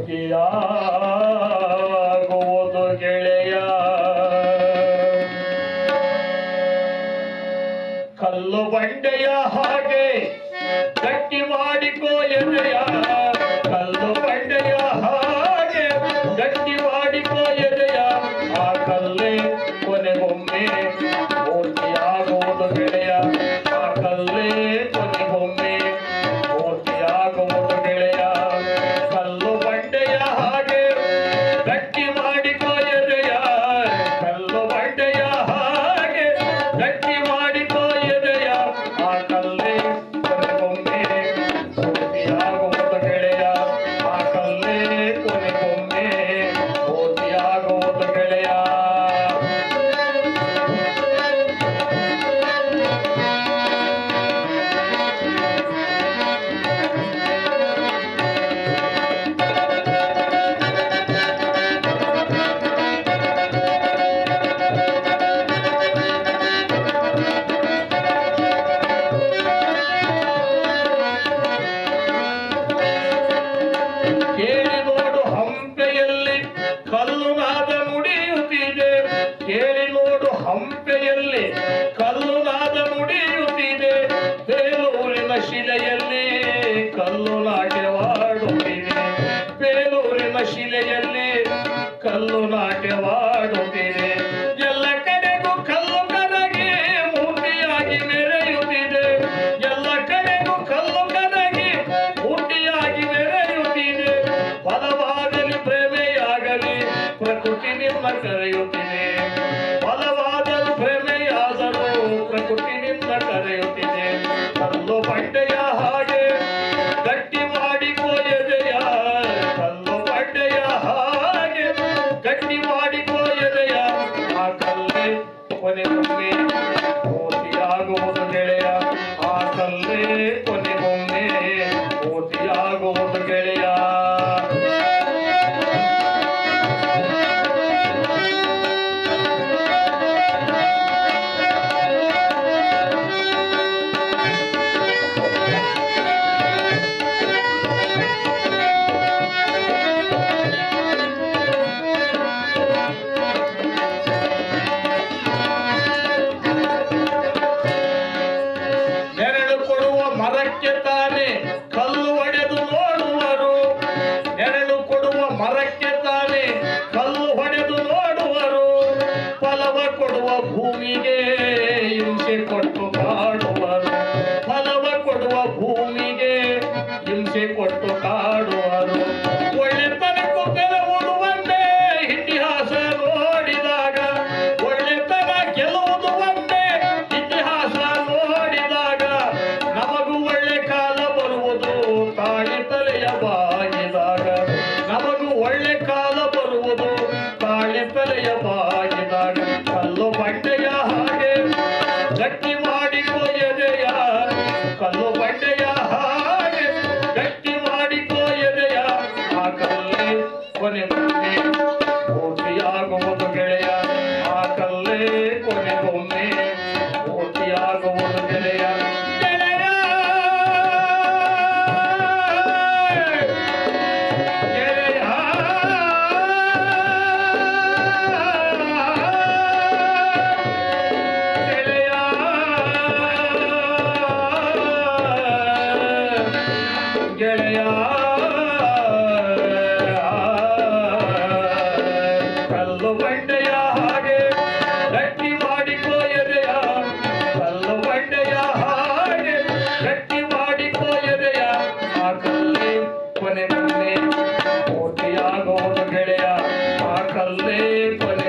ಮುಕ್ತಿಯಾಗುವುದು ಗೆಳೆಯ. ಕಲ್ಲು ಬಂಡೆಯ ಹಾಗೆ ಗಟ್ಟಿ ಮಾಡಿಕೋ ಎದೆಯ. కళ్ళు నాటివాడు తినే ஆசல்லே பொன்னி பொன்னே ಮರಕ್ಕೆ ತಾನೆ ಕಲ್ಲು ಹೊಡೆದು ನೋಡುವರು, ಫಲವ ಕೊಡುವ ಭೂಮಿಗೆ ಹಿಂಸೆ ಕೊಟ್ಟು ಕಾಡುವರು. ಫಲವ ಕೊಡುವ ಭೂಮಿಗೆ ಹಿಂಸೆ ಕೊಟ್ಟು ಕಾ ಗಟ್ಟಿ ಮಾಡಿ ಎದೆಯ ಕಲ್ಲು ಬಂಡೆಯ ಹಾಗೆ ಗಟ್ಟಿ ಮಾಡಿಕೋ ಎದೆಯ ಆ ಕಲ್ಲಿ ಕೊನೆ ಮೂರ್ತಿಯಾಗುವುದು de